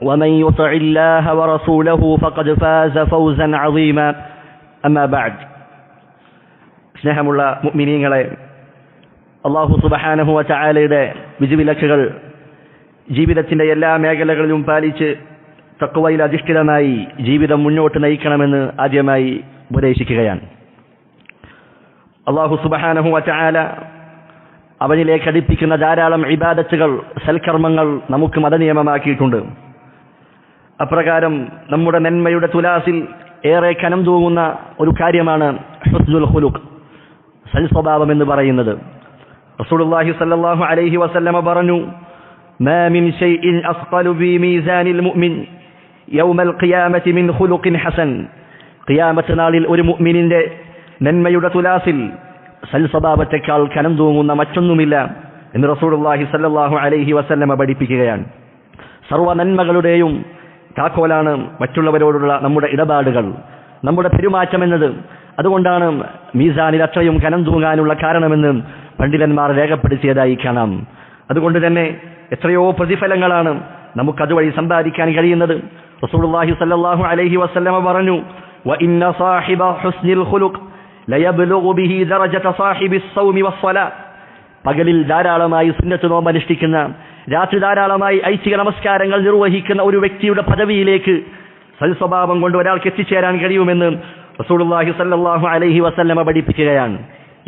ومن يطع الله ورسوله فقد فاز فوزا عظيما أما بعد സ്നേഹമുള്ള മുഅ്മിനീങ്ങളെ അള്ളാഹു സുബഹാനഹു ചായാലയുടെ വിധിവിലക്കുകൾ ജീവിതത്തിന്റെ എല്ലാ മേഖലകളിലും പാലിച്ച് തക്കവയിൽ അധിഷ്ഠിതമായി ജീവിതം മുന്നോട്ട് നയിക്കണമെന്ന് ആദ്യമായി ഉപദേശിക്കുകയാണ് അള്ളാഹു സുബഹാനഹു ചായാല അവനിലേക്ക് അടുപ്പിക്കുന്ന ധാരാളം ഇബാദത്തുകൾ സൽക്കർമ്മങ്ങൾ നമുക്ക് മതനിയമമാക്കിയിട്ടുണ്ട് അപ്രകാരം നമ്മുടെ നന്മയുടെ തുലാസിൽ ഏറെ കനം തൂങ്ങുന്ന ഒരു കാര്യമാണ് ഹുസ്നുൽ ഹുലുഖ് സൽസ്വഭാവം എന്ന് പറയുന്നത്. റസൂലുള്ളാഹി സ്വല്ലല്ലാഹു അലൈഹി വസല്ലമ പറഞ്ഞു മാമിൻ ഷൈഇൻ അസ്ഖലു ബി മീസാനിൽ മുഅ്മിൻ യൗമൽ ഖിയാമതി മിൻ ഖുലുഖിൻ ഹസൻ. ഖിയാമത്ത് നാളിൽ ഒരു മുഅ്മിനിന്റെ നന്മയുടെ തുലാസിൽ സൽ സ്വഭാവത്തേക്കാൾ കനം തൂങ്ങുന്ന മറ്റൊന്നുമില്ല എന്ന് റസൂലുള്ളാഹി സ്വല്ലല്ലാഹു അലൈഹി വസല്ലമ പഠിപ്പിക്കുകയാണ്. സർവ നന്മകളുടെയും താക്കോലാണ് മറ്റുള്ളവരോടുള്ള നമ്മുടെ ഇടപാടുകൾ നമ്മുടെ പെരുമാറ്റം എന്നത് അതുകൊണ്ടാണ് മീസാനിൽ അത്രയും കനം തൂങ്ങാനുള്ള കാരണമെന്ന് പണ്ഡിതന്മാർ രേഖപ്പെടുത്തിയതായി കാണാം. അതുകൊണ്ട് തന്നെ എത്രയോ പ്രതിഫലങ്ങളാണ് നമുക്ക് അതുവഴി സമ്പാദിക്കാൻ കഴിയുന്നത്. റസൂലുള്ളാഹി സല്ലല്ലാഹു അലൈഹി വസല്ലമ പറഞ്ഞു വഇന്ന സാഹിബ ഹുസ്നിൽ ലയബ്ലുഗു ബിഹി പകലിൽ ധാരാളമായി സുന്നത്ത് നോമ്പ് അനുഷ്ഠിക്കുന്ന രാത്രി ധാരാളമായി ഐച്ഛിക നമസ്കാരങ്ങൾ നിർവഹിക്കുന്ന ഒരു വ്യക്തിയുടെ പദവിയിലേക്ക് സൽസ്വഭാവം കൊണ്ട് ഒരാൾക്ക് എത്തിച്ചേരാൻ കഴിയുമെന്ന് റസൂലുള്ളാഹി സല്ലല്ലാഹു അലൈഹി വസല്ലമ പഠിപ്പിക്കുകയാണ്.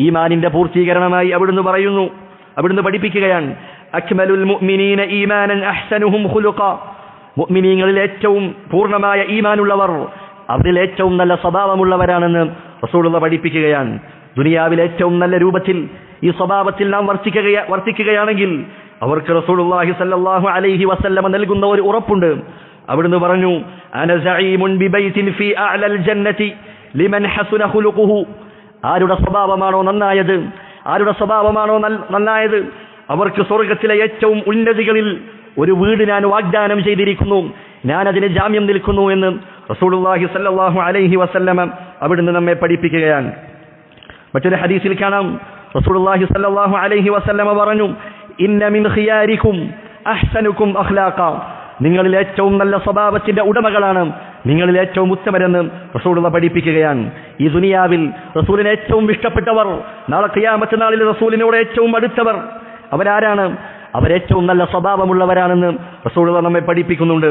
ഈമാനിന്റെ പൂർത്തീകരണമായി അവിടുന്ന് പറയുന്നു അവിടുന്ന് പഠിപ്പിക്കുകയാണ് അക്മലുൽ മുഅ്മിനീന ഈമാനൻ മുഅ്മിനീങ്ങളിൽ ഏറ്റവും പൂർണമായ ഈമാനുള്ളവർ അവരിൽ ഏറ്റവും നല്ല സ്വഭാവമുള്ളവരാണെന്ന് റസൂലുള്ള പഠിപ്പിക്കുകയാണ്. ദുനിയാവിൽ ഏറ്റവും നല്ല രൂപത്തിൽ ഈ സ്വഭാവത്തിൽ നാം വർത്തിക്കുക വർത്തിക്കുകയാണെങ്കിൽ അവർക്ക് റസൂലുള്ളാഹി സല്ലല്ലാഹു അലൈഹി വസല്ലമ നൽകുന്ന ഒരു ഉറപ്പുണ്ട്. അവിടുന്ന് പറഞ്ഞു ഫീ അഅലൽ ജന്നതി ലിമൻ ഖുലുഖുഹു. ആരുടെ സ്വഭാവമാണോ നന്നായത്? ആരുടെ സ്വഭാവമാണോ നന്നായത്? അവർക്ക് സ്വർഗത്തിലെ ഏറ്റവും ഉന്നതികളിൽ ഒരു വീട് ഞാൻ വാഗ്ദാനം ചെയ്തിരിക്കുന്നു. ഞാൻ അതിന് ജാമ്യം നിൽക്കുന്നു എന്ന് റസൂലുള്ളാഹി സല്ലല്ലാഹു അലൈഹി വസല്ലമ അവിടുന്ന് നമ്മെ പഠിപ്പിക്കുകയാണ്. മറ്റൊരു ഹദീസിൽ കാണാം. റസൂലുള്ളാഹി സല്ലല്ലാഹു അലൈഹി വസല്ലമ പറഞ്ഞു ഇന്ന മിൻ ഖിയാരിക്കും അഹ്സനുക്കും അഖ്ലാഖ. നിങ്ങളിൽ ഏറ്റവും നല്ല സ്വഭാവത്തിന്റെ ഉടമകളാണ് നിങ്ങളിൽ ഏറ്റവും ഉത്തമരെന്ന് റസൂലുള്ള പഠിപ്പിക്കുകയാണ്. ഈ ദുനിയാവിൽ റസൂലിനെ ഏറ്റവും ഇഷ്ടപ്പെട്ടവർ നാളെ ഖിയാമത്ത് നാളിൽ റസൂലിനോട് ഏറ്റവും അടുത്തവർ അവരാരാണ്? അവരേറ്റവും നല്ല സ്വഭാവമുള്ളവരാണെന്ന് റസൂലുള്ള നമ്മെ പഠിപ്പിക്കുന്നുണ്ട്.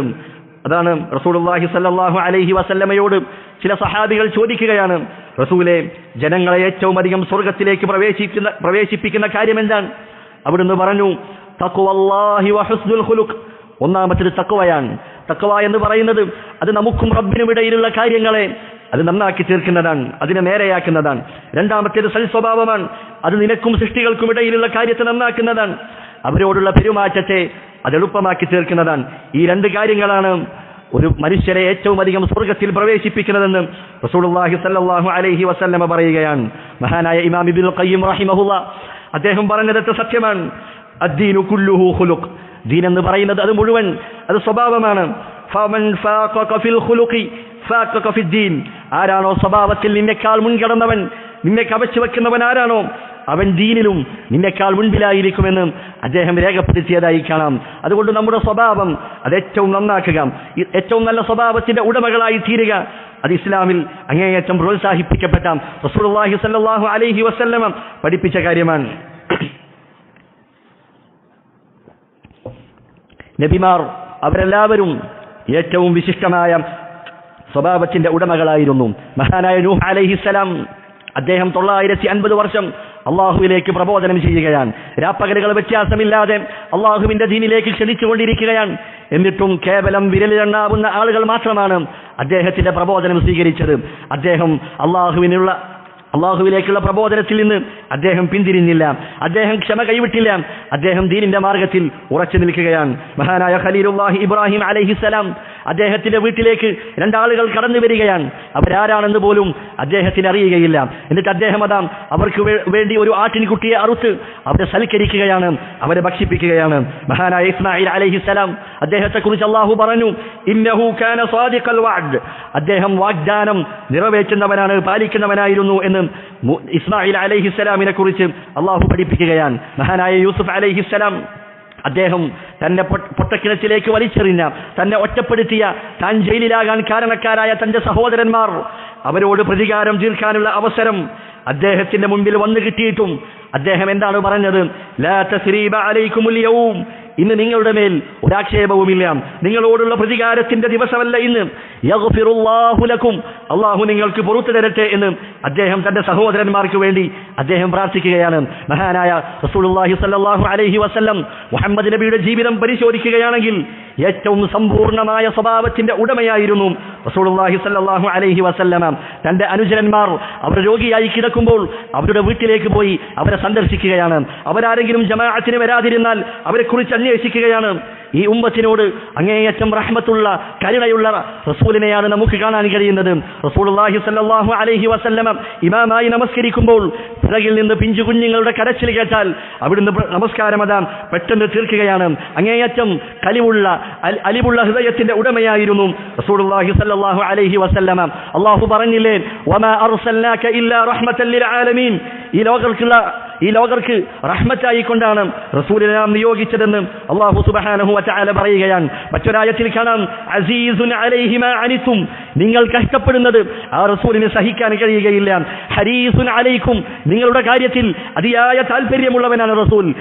അതാണ് റസൂലുള്ളാഹി സല്ലല്ലാഹു അലൈഹി വസല്ലമയോട് ചില സഹാബികൾ ചോദിക്കുകയാണ് റസൂലെ ജനങ്ങളെ ഏറ്റവും അധികം സ്വർഗത്തിലേക്ക് പ്രവേശിക്കുന്ന പ്രവേശിപ്പിക്കുന്ന കാര്യം എന്താണ് അവിടുന്ന് പറഞ്ഞു തഖ്വല്ലാഹി വഹുസ്നുൽ ഖുലുഖ്. ഒന്നാമത്തേത് തക്വയാണ് തക്വ എന്ന് പറയുന്നത് അത് നമുക്കും റബ്ബിനും ഇടയിലുള്ള കാര്യങ്ങളെ അത് നന്നാക്കി തീർക്കുന്നതാണ് അതിനെ നേരെയാക്കുന്നതാണ്. രണ്ടാമത്തേത് സൽസ്വഭാവമാണ്. അത് നിനക്കും സൃഷ്ടികൾക്കും ഇടയിലുള്ള കാര്യത്തെ നന്നാക്കുന്നതാണ്. അവരോടുള്ള പെരുമാറ്റത്തെ അത് എളുപ്പമാക്കി തീർക്കുന്നതാണ്. ഈ രണ്ട് കാര്യങ്ങളാണ് ഒരു മനുഷ്യരെ ഏറ്റവും അധികം സ്വർഗത്തിൽ പ്രവേശിപ്പിക്കുന്നതെന്ന് റസൂലുള്ളാഹി സല്ലല്ലാഹു അലൈഹി വസല്ലമ പറയുകയാണ്. മഹാനായ ഇമാം ഇബ്നുൽ ഖയ്യിം റഹിമഹുള്ള അദ്ദേഹം പറഞ്ഞത് സത്യമാണ്. അദ്ദീനു കുല്ലുഹു ഖുലുഖ്. ദീൻ എന്ന് പറയുന്നത് അത് മുഴുവൻ അത് സ്വഭാവമാണ്. ഫമൻ ആരാണോ സ്വഭാവത്തിൽ നിന്നെക്കാൾ മുൻകടന്നവൻ നിന്നെ കവച്ചു വെക്കുന്നവൻ ആരാണോ? അവൻ ദീനിലും നിന്നെക്കാൾ മുൻപിലായിരിക്കുമെന്ന് അദ്ദേഹം രേഖപ്പെടുത്തിയതായി കാണാം. അതുകൊണ്ട് നമ്മുടെ സ്വഭാവം അത് ഏറ്റവും നന്നാക്കുക. ഏറ്റവും നല്ല സ്വഭാവത്തിന്റെ ഉടമകളായി തീരുക. അത് ഇസ്ലാമിൽ അങ്ങേയറ്റം പ്രോത്സാഹിപ്പിക്കപ്പെട്ട റസൂലുള്ളാഹി സ്വല്ലല്ലാഹു അലൈഹി വസല്ലമ പഠിപ്പിച്ച കാര്യമാണ്. നബിമാർ അവരെല്ലാവരും ഏറ്റവും വിശിഷ്ടമായ സ്വഭാവത്തിന്റെ ഉടമകളായിരുന്നു. മഹാനായ നൂഹ് അലൈഹിസ്സലാം അദ്ദേഹം തൊള്ളായിരത്തി അൻപത് വർഷം അള്ളാഹുവിലേക്ക് പ്രബോധനം ചെയ്യുകയാണ്. രാപ്പകലുകൾ വ്യത്യാസമില്ലാതെ അള്ളാഹുവിന്റെ ദീനിലേക്ക് ക്ഷണിച്ചുകൊണ്ടിരിക്കുകയാണ്. എന്നിട്ടും കേവലം വിരലിലെണ്ണാവുന്ന ആളുകൾ മാത്രമാണ് അദ്ദേഹത്തിന്റെ പ്രബോധനം സ്വീകരിച്ചത്. അദ്ദേഹം അള്ളാഹുവിനുള്ള അള്ളാഹുവിലേക്കുള്ള പ്രബോധനത്തിൽ നിന്ന് അദ്ദേഹം പിന്തിരിഞ്ഞില്ല. അദ്ദേഹം ക്ഷമ കൈവിട്ടില്ല. അദ്ദേഹം ദീനിന്റെ മാർഗത്തിൽ ഉറച്ചു നിൽക്കുകയാണ്. മഹാനായ ഖലീലുല്ലാഹി ഇബ്രാഹിം അലൈഹിസലാം അദ്ദേഹത്തിന്റെ വീട്ടിലേക്ക് രണ്ടാളുകൾ കടന്നു വരികയാണ്. അവരാരാണെന്ന് പോലും അദ്ദേഹത്തിന് അറിയുകയില്ല. എന്നിട്ട് അദ്ദേഹം അതാ അവർക്ക് വേണ്ടി ഒരു ആട്ടിൻകുട്ടിയെ അറുത്ത് അവരെ സൽക്കരിക്കുകയാണ്. അവരെ ഭക്ഷിപ്പിക്കുകയാണ്. മഹാനായ ഇസ്മായിൽ അലൈഹിസലാം അദ്ദേഹത്തെ കുറിച്ച് അള്ളാഹു പറഞ്ഞു ഇന്നഹു കാന അദ്ദേഹം വാഗ്ദാനം നിറവേറ്റുന്നവനാണ് പാലിക്കുന്നവനായിരുന്നു എന്ന് ഇസ്മായിൽ അലൈഹിസ്സലാമിനെ കുറിച്ച് അള്ളാഹു പഠിപ്പിക്കുകയാണ്. മഹാനായ യൂസുഫ് അലൈഹിസ്സലാം അദ്ദേഹം തന്നെ പൊട്ടക്കിണറ്റിലേക്ക് വലിച്ചെറിഞ്ഞ തന്നെ ഒറ്റപ്പെടുത്തിയ താൻ ജയിലിലാകാൻ കാരണക്കാരായ തന്റെ സഹോദരന്മാർ അവരോട് പ്രതികാരം തീർക്കാനുള്ള അവസരം അദ്ദേഹത്തിന്റെ മുമ്പിൽ വന്നു കിട്ടിയിട്ടും അദ്ദേഹം എന്താണ് പറഞ്ഞത്? ലാ തസ്രീബ യൗം. ഇന്ന് നിങ്ങളുടെ മേൽ ഒരാക്ഷേപവുമില്ല. നിങ്ങളോടുള്ള പ്രതികാരത്തിന്റെ ദിവസമല്ല ഇന്ന്. യഗ്ഫിറുല്ലാഹു ലക്കും. അള്ളാഹു നിങ്ങൾക്ക് പുറത്തു തരട്ടെ എന്ന് അദ്ദേഹം തന്റെ സഹോദരന്മാർക്ക് വേണ്ടി അദ്ദേഹം പ്രാർത്ഥിക്കുകയാണ്. മഹാനായ റസൂലുള്ളാഹി സ്വല്ലല്ലാഹു അലൈഹി വസല്ലം മുഹമ്മദ് നബിയുടെ ജീവിതം പരിശോധിക്കുകയാണെങ്കിൽ ഏറ്റവും സമ്പൂർണമായ സ്വഭാവത്തിന്റെ ഉടമയായിരുന്നു സ്വല്ലല്ലാഹു അലൈഹി വസല്ലമ. തന്റെ അനുചരന്മാർ അവർ രോഗിയായി കിടക്കുമ്പോൾ അവരുടെ വീട്ടിലേക്ക് പോയി അവരെ സന്ദർശിക്കുകയാണ്. അവരാരെങ്കിലും ജമാഅത്തിന് വരാതിരുന്നാൽ അവരെക്കുറിച്ച് അന്വേഷിക്കുകയാണ്. ഈ ഉമ്മത്തിനോട് അങ്ങേയറ്റം റഹ്മത്തുള്ള കരുണയുള്ള റസൂലിനെയാണ് നമുക്ക് കാണാൻ കഴിയുന്നത്. റസൂലുള്ളാഹി സല്ലാഹു അലഹി വസല്ലമ ഇമാമായി നമസ്കരിക്കുമ്പോൾ പിറകിൽ നിന്ന് പിഞ്ചു കുഞ്ഞുങ്ങളുടെ കരച്ചിൽ കേട്ടാൽ അവിടുന്ന് നമസ്കാരം അതാ പെട്ടെന്ന് തീർക്കുകയാണ്. അങ്ങേയറ്റം കലിവുള്ള അലിവുള്ള ഹൃദയത്തിന്റെ ഉടമയായിരുന്നു റസൂലുള്ളാഹി സല്ലാഹു അലഹി വസല്ലമ. അള്ളാഹു പറഞ്ഞില്ലേ ഈ ലോകർക്കുള്ള ഈ ലോകർക്ക് റഹ്മത്തായി കൊണ്ടാണ് റസൂലിനെ നിയോഗിച്ചതെന്ന് അള്ളാഹു സുബ്ഹാനഹു വതആല പറയുകയാണ്. മറ്റൊരായത്തിൽ കാണാം അസീസുൻ അലൈഹിമ അനിത്തും. നിങ്ങൾ കഷ്ടപ്പെടുന്നത് ആ റസൂലിന് സഹിക്കാൻ കഴിയുകയില്ല. ഹരീസുൻ അലൈക്കും. നിങ്ങളുടെ കാര്യത്തിൽ അതിയായ താല്പര്യമുള്ളവനാണ് റസൂൽ.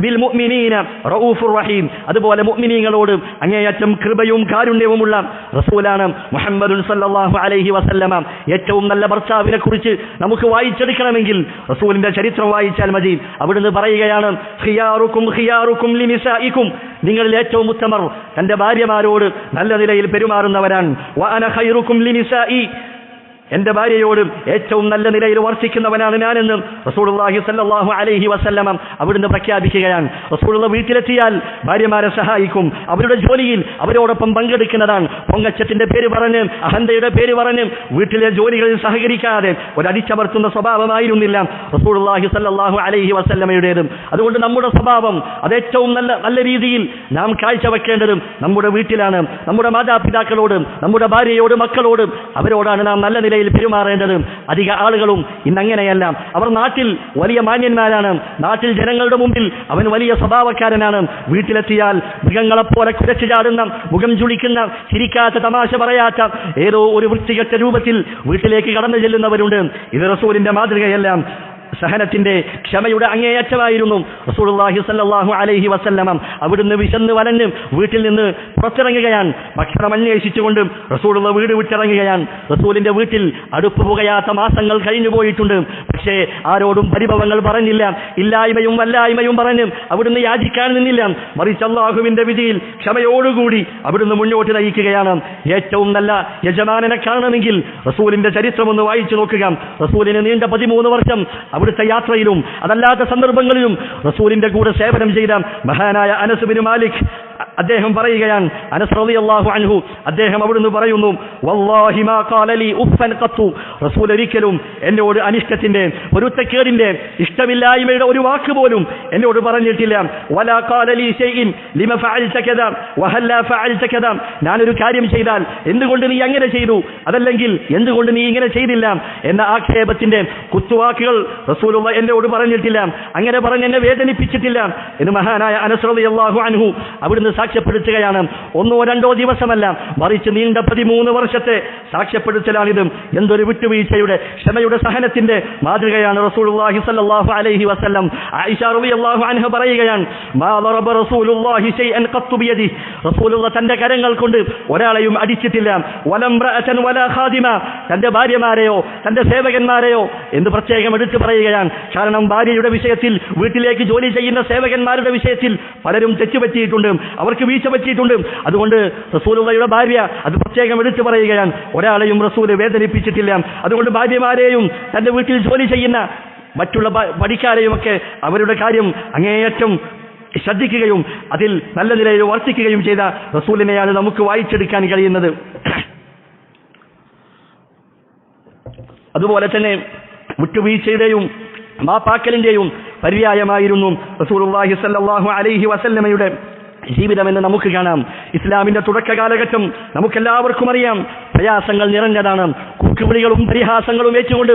ബിൽ മുഅ്മിനീന റഊഫുർ റഹീം. അതുപോലെ മുഅ്മിനീങ്ങളോട് അങ്ങേയറ്റം കൃപയും കാരുണ്യവുമുള്ള റസൂലാണ് മുഹമ്മദുൻ സല്ലല്ലാഹു അലൈഹി വസല്ലമ. ഏറ്റവും നല്ല ഭർത്താവിനെ കുറിച്ച് നമുക്ക് വായിച്ചെടുക്കണമെങ്കിൽ റസൂലിന്റെ ചരിത്രം വായിച്ചാൽ മതി. അവിടുന്ന് പറയുകയാണ് ഖിയാറുക്കും ഖിയാറുക്കും ലിനിസായിക്കും നിങ്ങളിൽ ഏറ്റവും ഉത്തമർ തന്റെ ഭാര്യമാരോട് നല്ല നിലയിൽ പെരുമാറുന്നവരാണ്. ലിനിസായി എന്റെ ഭാര്യയോടും ഏറ്റവും നല്ല നിലയിൽ വർഷിക്കുന്നവനാണ് ഞാനെന്ന് റസൂലുള്ളാഹി സ്വല്ലല്ലാഹു അലൈഹി വസല്ലമ അവിടുന്ന് പ്രഖ്യാപിക്കുകയാണ്. റസൂലുള്ള വീട്ടിലെത്തിയാൽ ഭാര്യമാരെ സഹായിക്കും. അവരുടെ ജോലിയിൽ അവരോടൊപ്പം പങ്കെടുക്കുന്നതാണ്. പൊങ്ങച്ചത്തിന്റെ പേര് പറഞ്ഞ് അഹന്തയുടെ പേര് പറഞ്ഞ് വീട്ടിലെ ജോലികളിൽ സഹകരിക്കാതെ ഒരടിച്ചമർത്തുന്ന സ്വഭാവമായിരുന്നില്ല റസൂലുള്ളാഹി സല്ലാഹു അലൈഹി വസല്ലമയുടേതും. അതുകൊണ്ട് നമ്മുടെ സ്വഭാവം അത് ഏറ്റവും നല്ല നല്ല രീതിയിൽ നാം കാഴ്ചവെക്കേണ്ടതും നമ്മുടെ വീട്ടിലാണ്. നമ്മുടെ മാതാപിതാക്കളോടും നമ്മുടെ ഭാര്യയോടും മക്കളോടും അവരോടാണ് നാം നല്ല നിലയിൽ പെരുമാറേണ്ടത് അധിക ആളുകളും ഇന്നങ്ങനെയല്ല. അവർ നാട്ടിൽ വലിയ മാന്യന്മാരാണ്. നാട്ടിൽ ജനങ്ങളുടെ മുമ്പിൽ അവൻ വലിയ സ്വഭാവക്കാരനാണ്. വീട്ടിലെത്തിയാൽ മൃഗങ്ങളെപ്പോലെ കുരച്ചു ചാടുന്ന മുഖം ചുളിക്കുന്ന ചിരിക്കാത്ത തമാശ പറയാത്ത ഏതോ ഒരു വൃത്തികെട്ട രൂപത്തിൽ വീട്ടിലേക്ക് കടന്നു ചെല്ലുന്നവരുണ്ട്. ഇത് റസൂലിന്റെ മാതൃകയല്ല. സഹനത്തിന്റെ ക്ഷമയുടെ അങ്ങേയറ്റമായിരുന്നു റസൂലുള്ളാഹി സ്വല്ലല്ലാഹു അലൈഹി വസല്ലമം. അവിടുന്ന് വിശന്ന് വലഞ്ഞ് വീട്ടിൽ നിന്ന് പുറത്തിറങ്ങുകയാണ്. ഭക്ഷണം അന്വേഷിച്ചുകൊണ്ട് റസൂലുള്ള വീട് വിട്ടിറങ്ങുകയാണ്. റസൂലിന്റെ വീട്ടിൽ അടുപ്പ് പുകയാത്ത മാസങ്ങൾ കഴിഞ്ഞു പോയിട്ടുണ്ട്. പക്ഷേ ആരോടും പരിഭവങ്ങൾ പറഞ്ഞില്ല. ഇല്ലായ്മയും വല്ലായ്മയും പറഞ്ഞ് അവിടുന്ന് യാചിക്കാൻ നിന്നില്ല. മറിച്ച് അള്ളാഹുവിന്റെ വിധിയിൽ ക്ഷമയോടുകൂടി അവിടുന്ന് മുന്നോട്ട് നയിക്കുകയാണ്. ഏറ്റവും നല്ല യജമാനനെ കാണണമെങ്കിൽ റസൂലിന്റെ ചരിത്രം ഒന്ന് വായിച്ചു നോക്കുക. റസൂലിന് നീണ്ട പതിമൂന്ന് വർഷം അവിടുത്തെ യാത്രയിലും അതല്ലാത്ത സന്ദർഭങ്ങളിലും റസൂലിന്റെ കൂടെ സേവനം ചെയ്ത മഹാനായ അനസ് ബിൻ മാലിക് അദ്ദേഹം പറയുകയാണ് അനസ് അള്ളാഹു അൻഹു അദ്ദേഹം അവിടുന്ന് പറയുന്നു ഒരിക്കലും എന്നോട് അനിഷ്ടത്തിന്റെ പൊരുത്തക്കേടിന്റെ ഇഷ്ടമില്ലായ്മയുടെ ഒരു വാക്ക് പോലും എന്നോട് പറഞ്ഞിട്ടില്ല. വലാ ലിമ വഹല്ല ഞാനൊരു കാര്യം ചെയ്താൽ എന്തുകൊണ്ട് നീ അങ്ങനെ ചെയ്തു? അതല്ലെങ്കിൽ എന്തുകൊണ്ട് നീ ഇങ്ങനെ ചെയ്തില്ല? എന്ന ആക്ഷേപത്തിന്റെ കുത്തുവാക്കുകൾ റസൂലുള്ള എന്നോട് പറഞ്ഞിട്ടില്ല. അങ്ങനെ പറഞ്ഞ് എന്നെ വേദനിപ്പിച്ചിട്ടില്ല. എന്ന് മഹാനായ അനസ് അള്ളാഹു അൻഹു അവിടുന്ന് സാക്ഷ്യപ്പെടുത്തുകയാണ്. ഒന്നോ രണ്ടോ ദിവസമല്ല മറിച്ച് നീണ്ട പതിമൂന്ന് വർഷത്തെ സാക്ഷ്യപ്പെടുത്തലാണിത്. എന്തൊരു വിട്ടുവീഴ്ചയുടെ ക്ഷമയുടെ സഹനത്തിന്റെ മാതൃകയാണ് പറയുകയാണ് തന്റെ കരങ്ങൾ കൊണ്ട് ഒരാളെയും അടിച്ചിട്ടില്ല. തന്റെ ഭാര്യമാരെയോ തന്റെ സേവകന്മാരെയോ എന്ന് പ്രത്യേകം എടുത്തു പറയുകയാണ്. കാരണം ഭാര്യയുടെ വിഷയത്തിൽ വീട്ടിലേക്ക് ജോലി ചെയ്യുന്ന സേവകന്മാരുടെ വിഷയത്തിൽ പലരും തെറ്റുപറ്റിയിട്ടുണ്ട്. അവർക്ക് വീഴ്ച പറ്റിയിട്ടുണ്ട്. അതുകൊണ്ട് റസൂലുള്ളയുടെ ഭാര്യ അത് പ്രത്യേകം എടുത്തു പറയുകയാണ്. ഒരാളെയും റസൂൽ വേദനിപ്പിച്ചിട്ടില്ല. അതുകൊണ്ട് ഭാര്യമാരെയും തന്റെ വീട്ടിൽ ജോലി ചെയ്യുന്ന മറ്റുള്ള പഠിക്കാരെയും ഒക്കെ അവരുടെ കാര്യം അങ്ങേയറ്റം ശ്രദ്ധിക്കുകയും അതിൽ നല്ല നിലയിൽ വർത്തിക്കുകയും ചെയ്ത റസൂലിനെയാണ് നമുക്ക് വായിച്ചെടുക്കാൻ കഴിയുന്നത്. അതുപോലെ തന്നെ വിട്ടുവീഴ്ചയുടെയും മാപ്പാക്കലിന്റെയും പര്യായമായിരുന്നു റസൂൽ അലൈഹി വസല്ലമയുടെ ജീവിതമെന്ന് നമുക്ക് കാണാം. ഇസ്ലാമിന്റെ തുടക്ക കാലഘട്ടം നമുക്കെല്ലാവർക്കും അറിയാം. പ്രയാസങ്ങൾ നിറഞ്ഞതാണ്. കൂക്കുവിളികളും പരിഹാസങ്ങളും വെച്ചുകൊണ്ട്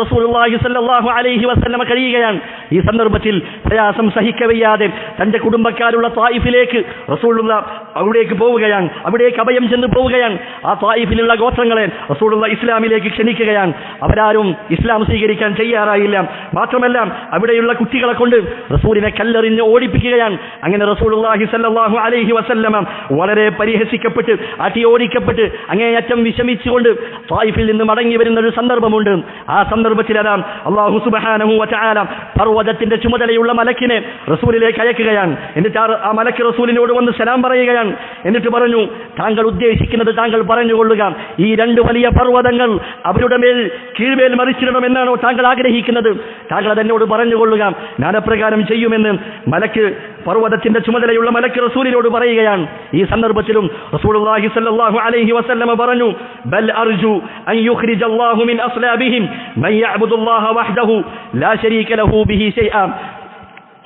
റസൂലുള്ളാഹി സ്വല്ലല്ലാഹു അലൈഹി വസല്ലമ കഴിയുകയാണ്. ഈ സന്ദർഭത്തിൽ പ്രയാസം സഹിക്കവയ്യാതെ തന്റെ കുടുംബക്കാരുള്ള തായിഫിലേക്ക് റസൂലുള്ള അവിടേക്ക് പോവുകയാണ്. അവിടേക്ക് അഭയം ചെന്ന് പോവുകയാണ്. ആ തായിഫിലുള്ള ഗോത്രങ്ങളെ റസൂലുള്ള ഇസ്ലാമിലേക്ക് ക്ഷണിക്കുകയാണ്. അവരാരും ഇസ്ലാം സ്വീകരിക്കാൻ തയ്യാറായില്ല. മാത്രമല്ല അവിടെയുള്ള കുട്ടികളെ കൊണ്ട് റസൂലിനെ കല്ലെറിഞ്ഞ് ഓടിപ്പിക്കുകയാണ്. അങ്ങനെ റസൂലുള്ളാഹി സ്വല്ലല്ലാഹു അലൈഹി വസല്ലമ വളരെ പരിഹസിക്കപ്പെട്ട് അടിയോടിക്കപ്പെട്ട് അങ്ങേയറ്റം വിഷമിച്ചുകൊണ്ട് തായിഫിൽ നിന്ന് മടങ്ങി വരുന്ന ഒരു സന്ദർഭമുണ്ട്. ആ സന്ദർഭത്തിൽ അതാ അള്ളാഹു സുബ്ഹാനഹു വതആല പർവതത്തിന്റെ ചുമതലയുള്ള മലക്കിനെ റസൂലിലേക്ക് അയക്കുകയാണ്. എന്നിട്ട് ആ- മലക്ക് റസൂലിനോട് വന്ന് സലാം പറയുകയാണ്. എന്നിട്ട് പറഞ്ഞു താങ്കൾ ഉദ്ദേശിക്കുന്നത് താങ്കൾ പറഞ്ഞുകൊള്ളുക. ഈ രണ്ട് വലിയ പർവതങ്ങൾ അവരുടെ മേൽ കീഴ്മേൽ മറിച്ചിടണമെന്നാണോ താങ്കൾ ആഗ്രഹിക്കുന്നത്? താങ്കൾ അതെന്നോട് പറഞ്ഞുകൊള്ളുക. ഞാൻ അപ്രകാരം ചെയ്യുമെന്ന് മലക്ക് പർവതത്തിന്റെ ചുമതലയുള്ള മലക്ക് റസൂലിനോട് പറയുകയാണ്. ഈ സന്ദർഭത്തിലും റസൂലുള്ളാഹി സ്വല്ലല്ലാഹു അലൈഹി വസല്ലമ പറഞ്ഞു ബൽ അർജു അൻ യുഖ്രിജ അല്ലാഹു മിൻ അസ്ലാബിഹിം മൻ യഅബ്ദുല്ലാഹ വഹ്ദഹു ലാ ശരീക ലഹു ബിഹി ശൈഅ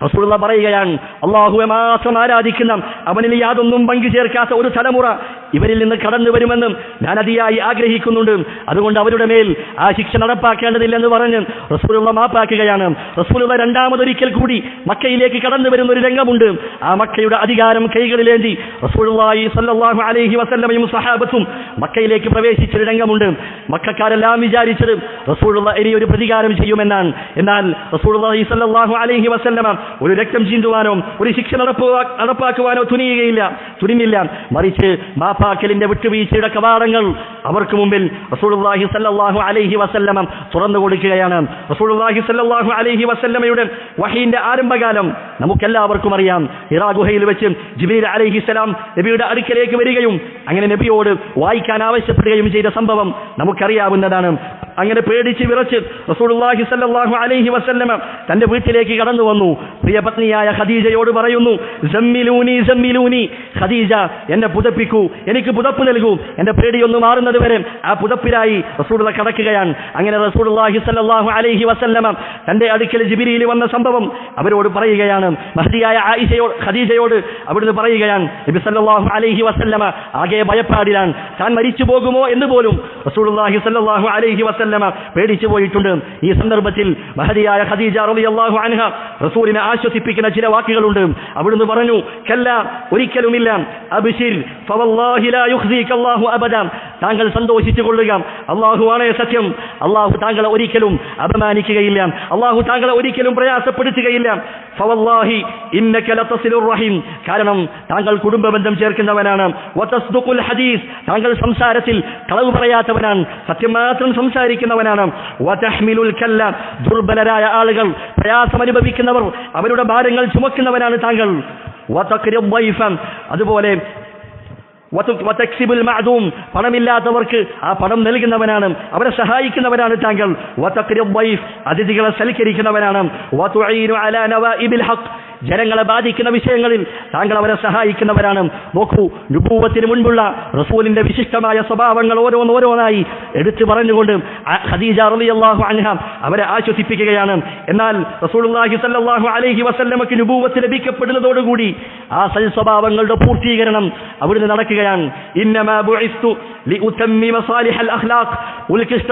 റസൂലുള്ള പറയുകയാണ് അള്ളാഹുവെ മാത്രം ആരാധിക്കുന്ന അവനിൽ യാതൊന്നും പങ്കു ചേർക്കാത്ത ഒരു തലമുറ ഇവരിൽ നിന്ന് കടന്നു വരുമെന്നും ഞാൻ അതിയായി ആഗ്രഹിക്കുന്നുണ്ട്. അതുകൊണ്ട് അവരുടെ മേൽ ആ ശിക്ഷ നടപ്പാക്കേണ്ടതില്ലെന്ന് പറഞ്ഞ് റസൂലുള്ള മാപ്പാക്കുകയാണ്. റസൂലുള്ള രണ്ടാമതൊരിക്കൽ കൂടി മക്കയിലേക്ക് കടന്നു വരുന്ന ഒരു രംഗമുണ്ട്. ആ മക്കയുടെ അധികാരം കൈകളിലേന്തി റസൂലുള്ളാഹി സല്ലാഹു അലൈഹി വസല്ലമയും സഹാബത്തും മക്കയിലേക്ക് പ്രവേശിച്ചൊരു രംഗമുണ്ട്. മക്കാരെല്ലാം വിചാരിച്ചത് റസൂലുള്ള ഇനി ഒരു പ്രതികാരം ചെയ്യുമെന്നാണ്. എന്നാൽ റസൂലുള്ളാഹി സല്ലാഹു അലൈഹി വസല്ലമ ഒരു രക്തം ചീന്തുവാനോ ഒരു ശിക്ഷ നടപ്പാക്കുവാനോ തുനിയുകയില്ല. തുനിഞ്ഞില്ല. മറിച്ച് മാപ്പാക്കലിന്റെ വിട്ടുവീഴ്ചയുടെ കവാടങ്ങൾ അവർക്ക് മുമ്പിൽ റസൂലുള്ളാഹി സല്ലാഹു അലൈഹി വസല്ലമ തുറന്നു കൊടുക്കുകയാണ്. റസൂലുള്ളാഹി സല്ലാഹു അലൈഹി വസല്ലമയുടെ വഹീന്റെ ആരംഭകാലം നമുക്കെല്ലാവർക്കും അറിയാം. ഇറാ ഗുഹയിൽ വെച്ച് അലഹി സ്വലാം നബിയുടെ അടുക്കലേക്ക് വരികയും അങ്ങനെ നബിയോട് വായിക്കാൻ ആവശ്യപ്പെടുകയും ചെയ്ത സംഭവം നമുക്കറിയാവുന്നതാണ്. അങ്ങനെ പേടിച്ച് വിറച്ച് റസൂലുള്ളാഹി സ്വല്ലല്ലാഹു അലൈഹി വസല്ലമ തന്റെ വീട്ടിലേക്ക് കടന്നു വന്നു. പ്രിയപത്നിയായ ഖദീജയോട് പറയുന്നു സമ്മിലൂനി സമ്മിലൂനി ഖദീജ എന്നെ പുതപ്പിക്കൂ എനിക്ക് പുതപ്പ് നൽകൂ. എന്റെ പേടിയൊന്ന് മാറുന്നത് വരെ ആ പുതപ്പിലായി റസൂലുള്ള കടക്കുകയാണ്. അങ്ങനെ റസൂലുള്ളാഹി സ്വല്ലല്ലാഹു അലൈഹി വസല്ലമ തന്റെ അടുക്കൽ ജിബിരിയിൽ വന്ന സംഭവം അവരോട് പറയുകയാണ്. മഹദിയായ ആയിഷയോട് ഖദീജയോട് അവിടുന്ന് പറയുകയാണ് നബി സല്ലല്ലാഹു അലൈഹി വസല്ലമ ആകെ ഭയപ്പാടിലാണ്. താൻ മരിച്ചു പോകുമോ എന്ന് പോലും? റസൂലുള്ളാഹി സല്ലല്ലാഹു അലൈഹി വസല്ലമ പേടിച്ചു പോയിട്ടുണ്ട്. ഈ സന്ദർഭത്തിൽ മഹതിയായ ഖദീജ റളിയല്ലാഹു അൻഹ റസൂലിനെ ആശ്വസിപ്പിക്കുന്ന ചില വാക്കുകളുണ്ട്. അവിടുന്ന് പറഞ്ഞു കല്ല ഒരിക്കലുമില്ല. അബ്ശിർ ഫവല്ലാഹി ലാ യുഖ്സിക അല്ലാഹു അബദ. താങ്കൾ സന്തോഷിച്ചു കൊള്ളുക അള്ളാഹുവാണേ സത്യം. അള്ളാഹു താങ്കളെ ഒരിക്കലും അപമാനിക്കുകയില്ല. അള്ളാഹു താങ്കളെ ഒരിക്കലും പ്രയാസപ്പെടുത്തുകയില്ല. ഫവല്ലാഹി റഹീം. കാരണം താങ്കൾ കുടുംബ ബന്ധം ചേർക്കുന്നവനാണ് ഹദീസ്. താങ്കൾ സംസാരത്തിൽ കളവ് പറയാത്തവനാണ്. സത്യം മാത്രം സംസാരിക്കുന്നവനാണ്. ദുർബലരായ ആളുകൾ പ്രയാസം അനുഭവിക്കുന്നവർ അവരുടെ ഭാരങ്ങൾ ചുമക്കുന്നവനാണ് താങ്കൾ. അതുപോലെ പണമില്ലാത്തവർക്ക് ആ പണം നൽകുന്നവനാണ്. അവരെ സഹായിക്കുന്നവനാണ് താങ്കൾ. അതിഥികളെ സൽക്കരിക്കുന്നവനാണ്. ജനങ്ങളെ ബാധിക്കുന്ന വിഷയങ്ങളിൽ താങ്കൾ അവരെ സഹായിക്കുന്നവരാണ്. നോക്കൂ നുബൂവത്തിന് മുൻപുള്ള റസൂലിന്റെ വിശിഷ്ടമായ സ്വഭാവങ്ങൾ ഓരോന്നോരോന്നായി എടുത്തു പറഞ്ഞുകൊണ്ട് ഖദീജ റളിയല്ലാഹു അൻഹ അവരെ ആശ്വസിപ്പിക്കുകയാണ്. എന്നാൽ റസൂലുള്ളാഹി സ്വല്ലല്ലാഹു അലൈഹി വസല്ലമക്ക് നുബൂവത്ത് ലഭിക്കപ്പെടുന്നതോടുകൂടി ആ സൽ സ്വഭാവങ്ങളുടെ പൂർത്തീകരണം അവിടുന്ന് നടക്കുകയാണ്. ഇന്നമാ ബുഇസ്തു സാലിഹൽ അഖ്ലാഖ്.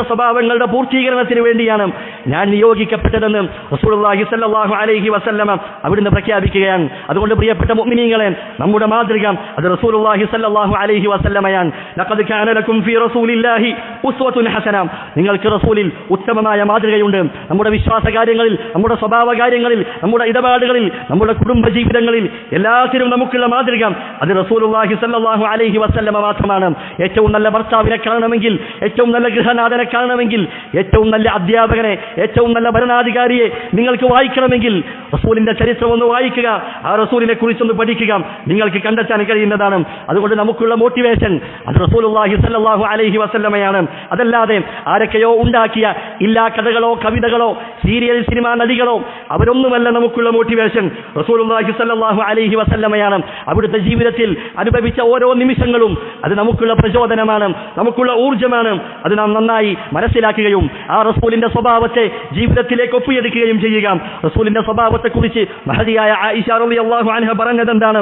സ്വഭാവങ്ങളുടെ പൂർത്തീകരണത്തിന് വേണ്ടിയാണ് ഞാൻ നിയോഗിക്കപ്പെട്ടതെന്ന് റസൂലുള്ളാഹി സ്വല്ലല്ലാഹു അലൈഹി വസല്ലമ അവിടുന്ന് പ്രഖ്യാപിക്കുകയാണ്. അതുകൊണ്ട് പ്രിയപ്പെട്ട മുഅ്മിനീങ്ങളെ നമ്മുടെ മാതൃക അത് റസൂലുള്ളാഹി സ്വല്ലല്ലാഹു അലൈഹി വസല്ലമയാണ്. ലഖദ് കാന ലക്കും ഫീ റസൂലില്ലാഹി ഉസ്വത്തുൻ ഹസന. നിങ്ങൾക്ക് റസൂലിൽ ഉത്തമമായ മാതൃകയുണ്ട്. നമ്മുടെ വിശ്വാസ കാര്യങ്ങളിൽ നമ്മുടെ സ്വഭാവ കാര്യങ്ങളിൽ നമ്മുടെ ഇടപാടുകളിൽ നമ്മുടെ കുടുംബ ജീവിതങ്ങളിൽ എല്ലാത്തിനും നമുക്കുള്ള മാതൃക അത് റസൂലുള്ളാഹി സ്വല്ലല്ലാഹു അലൈഹി വസല്ലമ മാത്രമാണ്. ഏറ്റവും നല്ല ഭർത്താവിനെ കാണണമെങ്കിൽ ഏറ്റവും നല്ല ഗൃഹനാഥനെ കാണണമെങ്കിൽ ഏറ്റവും നല്ല അധ്യാപകനെ ഏറ്റവും നല്ല ഭരണാധികാരിയെ നിങ്ങൾക്ക് വായിക്കണമെങ്കിൽ റസൂലിന്റെ ചരിത്രം ഒന്ന് വായിക്കുക ആ റസൂലിനെ കുറിച്ചൊന്ന് പഠിക്കുക. നിങ്ങൾക്ക് കണ്ടെത്താൻ കഴിയുന്നതാണ്. അതുകൊണ്ട് നമുക്കുള്ള മോട്ടിവേഷൻ അത് റസൂലുള്ളാഹി സല്ലല്ലാഹു അലൈഹി വസല്ലമയാണ്. അതല്ലാതെ ആരൊക്കെയോ ഉണ്ടാക്കിയ ഇല്ലാ കഥകളോ കവിതകളോ സീരിയൽ സിനിമാ നടികളോ അവരൊന്നുമല്ല നമുക്കുള്ള മോട്ടിവേഷൻ റസൂലുള്ളാഹി സല്ലാഹു അലൈഹി വസല്ലമയാണ്. അവിടുത്തെ ജീവിതത്തിൽ അനുഭവിച്ച ഓരോ നിമിഷങ്ങളും അത് നമുക്കുള്ള പ്രചോദനമാണ്. നമുക്കുള്ള ഊർജമാണ്. അത് നാം നന്നായി മനസ്സിലാക്കുകയും ആ റസൂലിന്റെ സ്വഭാവത്തെ ജീവിതത്തിലേക്ക് ഒപ്പിയെടുക്കുകയും ചെയ്യുക. റസൂലിന്റെ സ്വഭാവത്തെ കുറിച്ച് മഹതിയായ ആയിഷ റളിയല്ലാഹു അൻഹ പറഞ്ഞത് എന്താണ്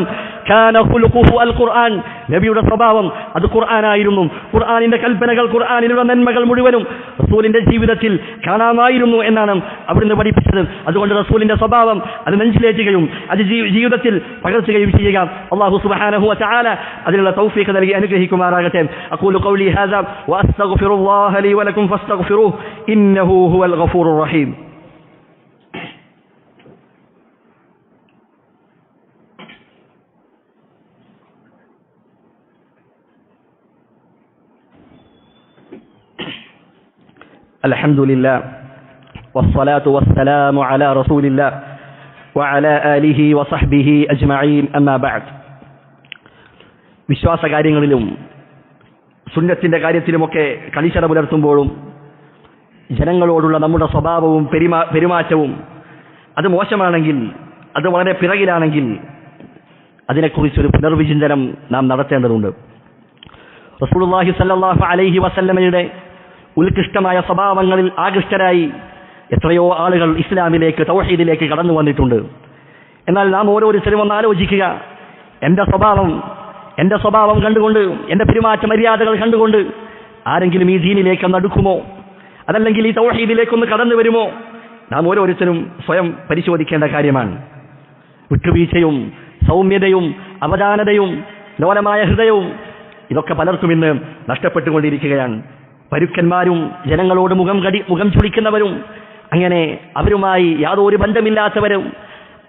അൽ ഖുർആൻ നബിയുടെ സ്വഭാവം അത് ഖുർആനായിരുന്നു. ഖുർആാനിന്റെ കൽപ്പനകൾ ഖുർആാനിലുള്ള നന്മകൾ മുഴുവനും റസൂലിന്റെ ജീവിതത്തിൽ കാണാമായിരുന്നു എന്നാണ് അവിടുന്ന് പഠിപ്പിച്ചത്. അതുകൊണ്ട് റസൂലിന്റെ സ്വഭാവം അത് നെഞ്ചിലേറ്റുകയും അത് ജീവിതത്തിൽ പകർത്തുകയും ചെയ്യുക. അള്ളാഹു സുബ്ഹാനഹു വതആല അതിനുള്ള തൗഫീഖ് നൽകി അനുഗ്രഹിക്കുമാറാകട്ടെ. അഖൂലു ഖൗലി ഹാദാ വഅസ്തഗ്ഫിറുല്ലാഹ ലി വലക്കും ഫസ്തഗ്ഫിറുഹു. ഇന്നഹു ഹുവൽ ഗഫൂറുർ റഹീം. الحمد لله والصلاة والسلام على رسول الله وعلى آله وصحبه أجمعين أما بعد വിശ്വാസ കാര്യങ്ങളിലും സുന്നത്തിന്റെ കാര്യത്തിലുമൊക്കെ കണിശത പുലർത്തുമ്പോഴും ജനങ്ങളോടുള്ള നമ്മുടെ സ്വഭാവവും പെരുമാ പെരുമാറ്റവും അത് മോശമാണെങ്കിൽ അത് വളരെ പിറകിലാണെങ്കിൽ അതിനെക്കുറിച്ചൊരു പുനർവിചിന്തനം നാം നടത്തേണ്ടതുണ്ട് റസൂലുള്ളാഹി സല്ലല്ലാഹു അലൈഹി വസല്ലമയുടെ ഉത്കൃഷ്ടമായ സ്വഭാവങ്ങളിൽ ആകൃഷ്ടരായി എത്രയോ ആളുകൾ ഇസ്ലാമിലേക്ക് തൗഹീദിലേക്ക് കടന്നു വന്നിട്ടുണ്ട്. എന്നാൽ നാം ഓരോരുത്തരും ഒന്ന് ആലോചിക്കുക. എന്റെ സ്വഭാവം എന്റെ സ്വഭാവം കണ്ടുകൊണ്ട് എന്റെ പെരുമാറ്റ മര്യാദകൾ കണ്ടുകൊണ്ട് ആരെങ്കിലും ഈ ദീനിലേക്ക് ഒന്ന് അടുക്കുമോ? അതല്ലെങ്കിൽ ഈ തൗഹീദിലേക്കൊന്ന് കടന്നു വരുമോ? നാം ഓരോരുത്തരും സ്വയം പരിശോധിക്കേണ്ട കാര്യമാണ്. വിട്ടുവീഴ്ചയും സൗമ്യതയും അവധാനതയും ലോലമായ ഹൃദയവും ഇതൊക്കെ പലർക്കും ഇന്ന് നഷ്ടപ്പെട്ടുകൊണ്ടിരിക്കുകയാണ്. പരുക്കന്മാരും ജനങ്ങളോട് മുഖം കടി മുഖം ചുളിക്കുന്നവരും അങ്ങനെ അവരുമായി യാതൊരു ബന്ധമില്ലാത്തവരും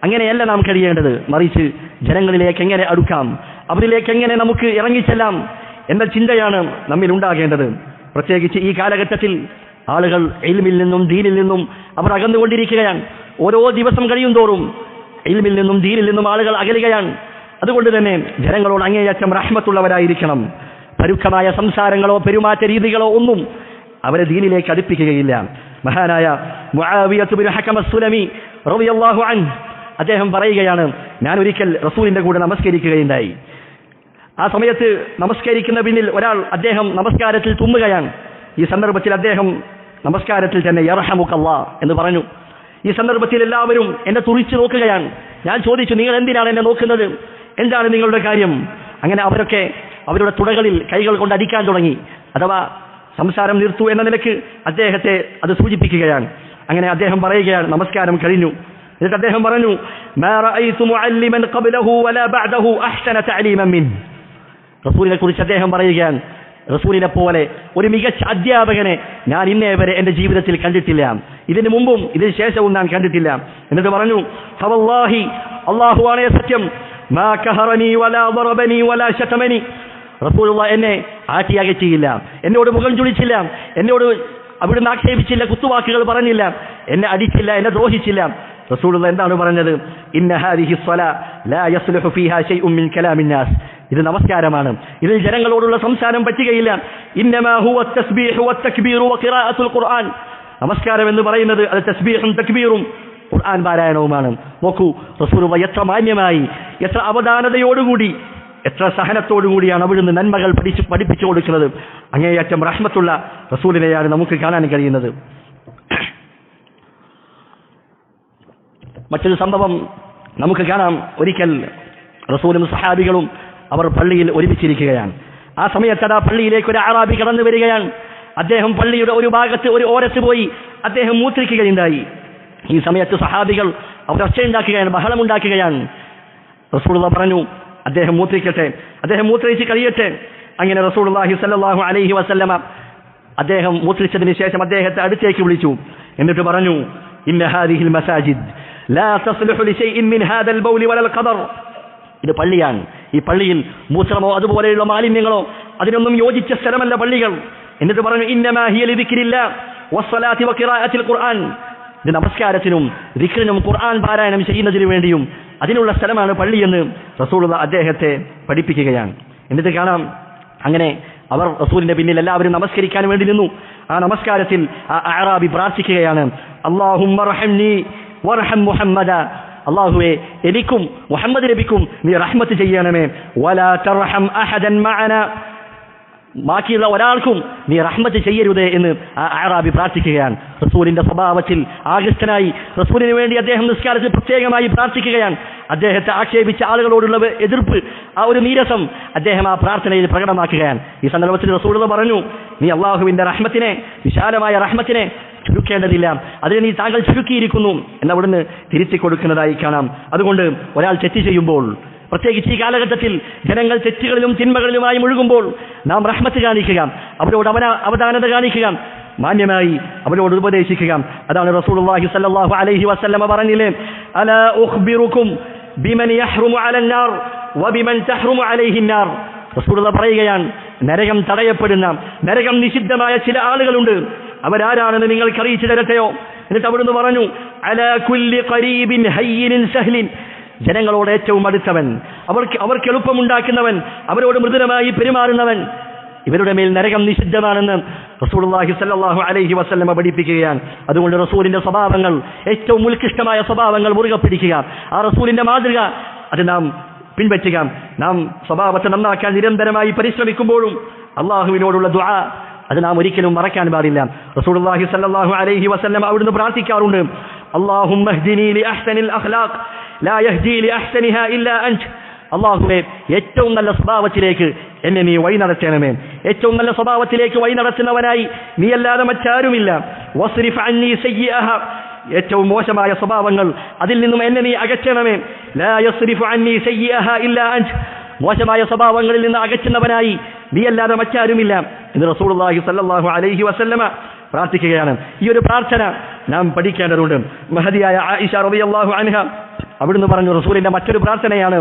അങ്ങനെയല്ല നാം കഴിയേണ്ടത്. മറിച്ച് ജനങ്ങളിലേക്ക് എങ്ങനെ അടുക്കാം? അവരിലേക്ക് എങ്ങനെ നമുക്ക് ഇറങ്ങിച്ചെല്ലാം എന്ന ചിന്തയാണ് നമ്മിൽ ഉണ്ടാകേണ്ടത്. പ്രത്യേകിച്ച് ഈ കാലഘട്ടത്തിൽ ആളുകൾ എൽമിൽ നിന്നും ദീനിൽ നിന്നും അവർ അകന്നുകൊണ്ടിരിക്കുകയാണ്. ഓരോ ദിവസം കഴിയും തോറും എൽമിൽ നിന്നും ദീനിൽ നിന്നും ആളുകൾ അകലുകയാണ്. അതുകൊണ്ട് തന്നെ ജനങ്ങളോട് അങ്ങേയറ്റം റഹ്മത്തുള്ളവരായിരിക്കണം. പരുക്കമായ സംസാരങ്ങളോ പെരുമാറ്റ രീതികളോ ഒന്നും അവരെ ദീനിലേക്ക് അടുപ്പിക്കുകയില്ല. മഹാനായ അദ്ദേഹം പറയുകയാണ് ഞാൻ ഒരിക്കൽ റസൂലിന്റെ കൂടെ നമസ്കരിക്കുകയുണ്ടായി. ആ സമയത്ത് നമസ്കരിക്കുന്ന പിന്നിൽ ഒരാൾ അദ്ദേഹം നമസ്കാരത്തിൽ തുമ്മുകയാണ്. ഈ സന്ദർഭത്തിൽ അദ്ദേഹം നമസ്കാരത്തിൽ തന്നെ യർഹമുക്കല്ല എന്ന് പറഞ്ഞു. ഈ സന്ദർഭത്തിൽ എല്ലാവരും എന്നെ തുറിച്ചു നോക്കുകയാണ്. ഞാൻ ചോദിച്ചു നിങ്ങൾ എന്തിനാണ് എന്നെ നോക്കുന്നത്? എന്താണ് നിങ്ങളുടെ കാര്യം? അങ്ങനെ അവരൊക്കെ അവരുടെ തുടകളിൽ കൈകൾ കൊണ്ട് അടിക്കാൻ തുടങ്ങി. അഥവാ സംസാരം നിർത്തു എന്ന നിലയ്ക്ക് അദ്ദേഹത്തെ അത് സൂചിപ്പിക്കുകയാണ്. അങ്ങനെ അദ്ദേഹം പറയുകയാണ് നമസ്കാരം കഴിഞ്ഞു. എന്നിട്ട് അദ്ദേഹം പറഞ്ഞു "മാ റഅയ്തു മുഅല്ലിമൻ ഖബ്ലഹു വലാ ബഅദഹു അഹ്സന തഅലീമൻ മിൻ. റസൂലിനെ കുറിച്ച് അദ്ദേഹം പറയുകയാണ് റസൂലിനെ പോലെ ഒരു മികച്ച അധ്യാപകനെ ഞാൻ ഇന്നേ വരെ എന്റെ ജീവിതത്തിൽ കണ്ടിട്ടില്ല. ഇതിനു മുമ്പും ഇതിന് ശേഷവും ഞാൻ കണ്ടിട്ടില്ല. എന്നിട്ട് പറഞ്ഞു അള്ളാഹു ആണേ സത്യം. റസൂലുള്ള എന്നെ ആട്ടിയകറ്റിയില്ല എന്നോട് മുഖം ചുളിച്ചില്ല. എന്നോട് അവിടുന്ന് ആക്ഷേപിച്ചില്ല. കുത്തുവാക്കുകൾ പറഞ്ഞില്ല. എന്നെ അടിച്ചില്ല. എന്നെ ദ്രോഹിച്ചില്ല. റസൂലുള്ള എന്താണ് പറഞ്ഞത്? ഇത് നമസ്കാരമാണ്. ഇതിൽ ജനങ്ങളോടുള്ള സംസാരം പറ്റുകയില്ല. നമസ്കാരം എന്ന് പറയുന്നത് അത് തസ്ബീഹും തക്ബീറും ഖുർആൻ പാരായണവുമാണ്. നോക്കൂ റസൂലുള്ള എത്ര മാന്യമായി എത്ര അവധാനതയോടുകൂടി എത്ര സഹനത്തോടുകൂടിയാണ് അവിടുന്ന് നന്മകൾ പഠിച്ച് പഠിപ്പിച്ചു കൊടുക്കുന്നത്? അങ്ങേയറ്റം റഹ്മത്തുള്ള റസൂലിനെയാണ് നമുക്ക് കാണാൻ കഴിയുന്നത്. മറ്റൊരു സംഭവം നമുക്ക് കാണാം. ഒരിക്കൽ റസൂലും സഹാബികളും അവർ പള്ളിയിൽ ഒരുമിച്ചിരിക്കുകയാണ്. ആ സമയത്ത് അതാ പള്ളിയിലേക്ക് ഒരു ആറാബി കടന്നു വരികയാണ്. അദ്ദേഹം പള്ളിയുടെ ഒരു ഭാഗത്ത് ഒരു ഓരത്ത് പോയി അദ്ദേഹം മൂത്രിക്കുകയുണ്ടായി. ഈ സമയത്ത് സഹാബികൾ അവർ ഒച്ചയുണ്ടാക്കുകയാണ് ബഹളമുണ്ടാക്കുകയാണ്. റസൂൾ പറഞ്ഞു അദ്ദേഹം മൂത്രിക്കട്ടെ. അദ്ദേഹം മൂത്രയിച്ച് കഴിയട്ടെ അങ്ങനെ റസൂലുള്ളാഹി സ്വല്ലല്ലാഹു അലൈഹി വസല്ലമ അദ്ദേഹം മൂത്രിച്ചതിന് ശേഷം അദ്ദേഹത്തെ അടുത്തേക്ക് വിളിച്ചു. എന്നിട്ട് പറഞ്ഞു ഇന്ന ഹാദിഹിൽ മസാജിദ് ഇത് പള്ളിയാണ്. ഈ പള്ളിയിൽ മൂത്രമോ അതുപോലെയുള്ള മാലിന്യങ്ങളോ അതിനൊന്നും യോജിച്ച സ്ഥലമല്ല പള്ളികൾ. എന്നിട്ട് പറഞ്ഞു ഇന്നമാ ഹിയ ലിദിക്രില്ല വസ്സലാത്തി വഖിറാഅത്തിൽ ഖുർആൻ. നമസ്കാരത്തിനും ദിക്റിനും ഖുർആൻ പാരായണം ചെയ്യുന്നതിനു വേണ്ടിയും അതിനുള്ള സ്ഥലമാണ് പള്ളി എന്ന് റസൂൾ അദ്ദേഹത്തെ പഠിപ്പിക്കുകയാണ്. എന്നിട്ട് കാണാം അങ്ങനെ അവർ റസൂലിന്റെ പിന്നിൽ എല്ലാവരും നമസ്കരിക്കാൻ വേണ്ടി നിന്നു. ആ നമസ്കാരത്തിൽ ആ അറാബി പ്രാർത്ഥിക്കുകയാണ് മുഹമ്മദ. അള്ളാഹുവെ എനിക്കും മുഹമ്മദ് നബിക്കും നീ റഹ്മത്ത് ചെയ്യണമേ. വലാ തർഹം അഹദൻ മഅന. ബാക്കിയുള്ള ഒരാൾക്കും നീ റഹ്മത്ത് ചെയ്യരുതേ എന്ന് ആറാബി പ്രാർത്ഥിക്കുകയാണ്. റസൂലിന്റെ സ്വഭാവത്തിൽ ആകൃഷ്ടനായി റസൂലിന് വേണ്ടി അദ്ദേഹം നിസ്കാരത്തിൽ പ്രത്യേകമായി പ്രാർത്ഥിക്കുകയാണ്. അദ്ദേഹത്തെ ആക്ഷേപിച്ച ആളുകളോടുള്ള എതിർപ്പ് ആ ഒരു നീരസം അദ്ദേഹം ആ പ്രാർത്ഥനയിൽ പ്രകടമാക്കുകയാണ്. ഈ സന്ദർഭത്തിൽ റസൂലത പറഞ്ഞു നീ അള്ളാഹുവിന്റെ റഹ്മത്തിനെ വിശാലമായ റഹ്മത്തിനെ ചുരുക്കേണ്ടതില്ല. അതിനെ നീ താങ്കൾ ചുരുക്കിയിരിക്കുന്നു. എന്നവിടുന്ന് തിരുത്തി കൊടുക്കുന്നതായി കാണാം. അതുകൊണ്ട് ഒരാൾ തെറ്റ് ചെയ്യുമ്പോൾ പ്രത്യേകിച്ച് ഈ കാലഘട്ടത്തിൽ ജനങ്ങൾ തെറ്റുകളിലും തിന്മകളിലുമായി മുഴുകുമ്പോൾ നാം റഹ്മത്ത് കാണിക്കുക അവരോട് അവന അവധാനത കാണിക്കുക മാന്യമായി അവരോട് ഉപദേശിക്കുക. അതാണ് റസൂലുള്ളാഹി സ്വല്ലല്ലാഹു അലൈഹി വസല്ലമ പറഞ്ഞില്ലേ അലാ ഉഖ്ബിറുക്കും ബിമൻ യഹ്റുമു അലന്നാർ വബിമൻ തഹ്റുമു അലൈഹിന്നാർ റസൂലുള്ള പറയുകയാണ് നരകം തടയപ്പെടുന്ന നരകം നിഷിദ്ധമായ ചില ആളുകളുണ്ട്. അവരാരാണെന്ന് നിങ്ങൾക്ക് അറിയിച്ചു തരട്ടെയോ? എന്നിട്ട് അവിടുന്ന് പറഞ്ഞു അലാ കുല്ലി ഖരീബിൻ ഹയ്യിൻ സഹ്ലിൻ. ജനങ്ങളോട് ഏറ്റവും അടുത്തവൻ. അവർക്ക് അവർക്ക് എളുപ്പമുണ്ടാക്കുന്നവൻ അവരോട് മൃദുലമായി പെരുമാറുന്നവൻ. ഇവരുടെ മേൽ നരകം നിഷിദ്ധമാണെന്ന് റസൂലുള്ളാഹി സല്ലാഹു അലഹി വസ്ലമ പഠിപ്പിക്കുകയാണ്. അതുകൊണ്ട് റസൂലിന്റെ സ്വഭാവങ്ങൾ ഏറ്റവും ഉത്കൃഷ്ടമായ സ്വഭാവങ്ങൾ മുറുകെ പിടിക്കുക. ആ റസൂലിന്റെ മാതൃക അത് നാം പിൻപറ്റുക നാം സ്വഭാവത്തെ നന്നാക്കാൻ നിരന്തരമായി പരിശ്രമിക്കുമ്പോഴും അള്ളാഹുവിനോടുള്ള ദ്വാ അത് നാം ഒരിക്കലും മറക്കാൻ പാടില്ല. റസൂലുള്ളാഹി സ്വല്ലല്ലാഹു അലൈഹി വസല്ലം അവിടുന്ന് പ്രാർത്ഥിക്കാറുണ്ട്. അല്ലാഹുമ്മ اهدني لأحسن الأخلاق അഖ്ലാഖ് ലാ لأحسنها إلا أنت അള്ളാഹുവെ ഏറ്റവും നല്ല സ്വഭാവത്തിലേക്ക് എന്നെ നീ വഴി നടത്തണമേ. ഏറ്റവും നല്ല സ്വഭാവത്തിലേക്ക് വഴി നടത്തുന്നവനായി നീ അല്ലാതെ മറ്റാരുമില്ല. വസ്രിഫ് അന്നി സയ്യഹ ഏറ്റവും മോശമായ സ്വഭാവങ്ങൾ അതിൽ നിന്നും എന്നെ നീ അകറ്റണമേ. ലാ യസ്രിഫ് അന്നി സയ്യഹ ഇല്ലാ അൻത്. മോശമായ സ്വഭാവങ്ങളിൽ നിന്ന് അകറ്റുന്നവനായി നീ അല്ലാതെ മറ്റാരുമില്ല. എന്ന് സ്വല്ലല്ലാഹു അലൈഹി വസല്ലമ പ്രാർത്ഥിക്കുകയാണ്. ഈ ഒരു പ്രാർത്ഥന നാം പഠിക്കേണ്ടതുണ്ട്. മഹതിയായ ആയിഷ റളിയല്ലാഹു അൻഹ അവിടുന്ന് പറഞ്ഞു റസൂലിന്റെ മറ്റൊരു പ്രാർത്ഥനയാണ്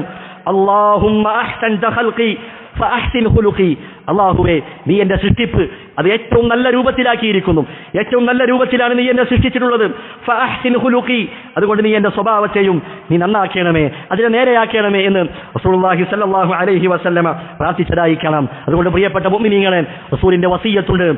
അള്ളാഹുവേ നീ എന്റെ സൃഷ്ടിപ്പ് അത് ഏറ്റവും നല്ല രൂപത്തിലാക്കിയിരിക്കുന്നു. ഏറ്റവും നല്ല രൂപത്തിലാണ് നീ എന്നെ സൃഷ്ടിച്ചിട്ടുള്ളത്. അതുകൊണ്ട് നീ എന്റെ സ്വഭാവത്തെയും നീ നന്നാക്കണമേ അതിനെ നേരെയാക്കണമേ എന്ന് റസൂലുള്ളാഹി സ്വല്ലല്ലാഹു അലൈഹി പ്രാർത്ഥിച്ചതായി കാണാം. അതുകൊണ്ട് പ്രിയപ്പെട്ട മുഅ്മിനീങ്ങളെ റസൂലിന്റെ വസിയ്യത്തുണ്ട്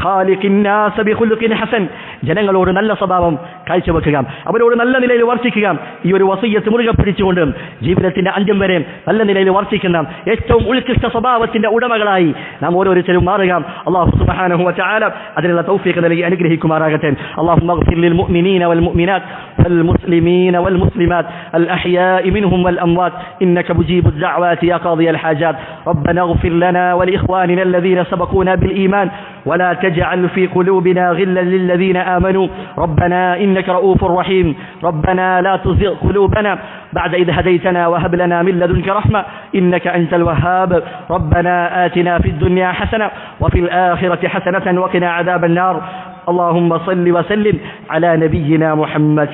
ഖാലിഖിൻ നാസ ബിഖുലുഖിൻ ഹസൻ ജനങ്ങളോട് നല്ല സ്വഭാവം കാഴ്ചവെക്കുക അവരോട് നല്ല നിലയിൽ വർത്തിക്കുക ഈ ഒരു വസയ്യത്ത് മുറുകെ പിടിച്ചുകൊണ്ട് ജീവിതത്തിന്റെ അന്ത്യം വരെ നല്ല നിലയിൽ വർത്തിക്കുന്ന ഏറ്റവും ഉത്കൃഷ്ട സ്വഭാവത്തിന്റെ ഉടമകളായി നാം ഓരോരുത്തരും മാറുക അള്ളാഹു സുബ്ഹാനഹു വതആല അതിനുള്ള തൗഫീഖ് നൽകി അനുഗ്രഹിക്കുമാറാകട്ടെ اللهم اغفر للمؤمنين والمؤمنات والمسلمين والمسلمات الأحياء منهم والأموات إنك مجيب الدعوات يا قاضي الحاجات ربنا اغفر لنا ولإخواننا الذين سبقونا بالإيمان ولا تجعل في قلوبنا غلا للذين آمنوا. ربنا إنك رؤوف رحيم. ربنا لا تزغ قلوبنا بعد إذ هديتنا وهب لنا من لدنك رحمة. إنك أنت الوهاب. ربنا آتنا في الدنيا حسنة وفي الآخرة حسنة وقنا عذاب النار. اللهم صل وسلم على نبينا محمد.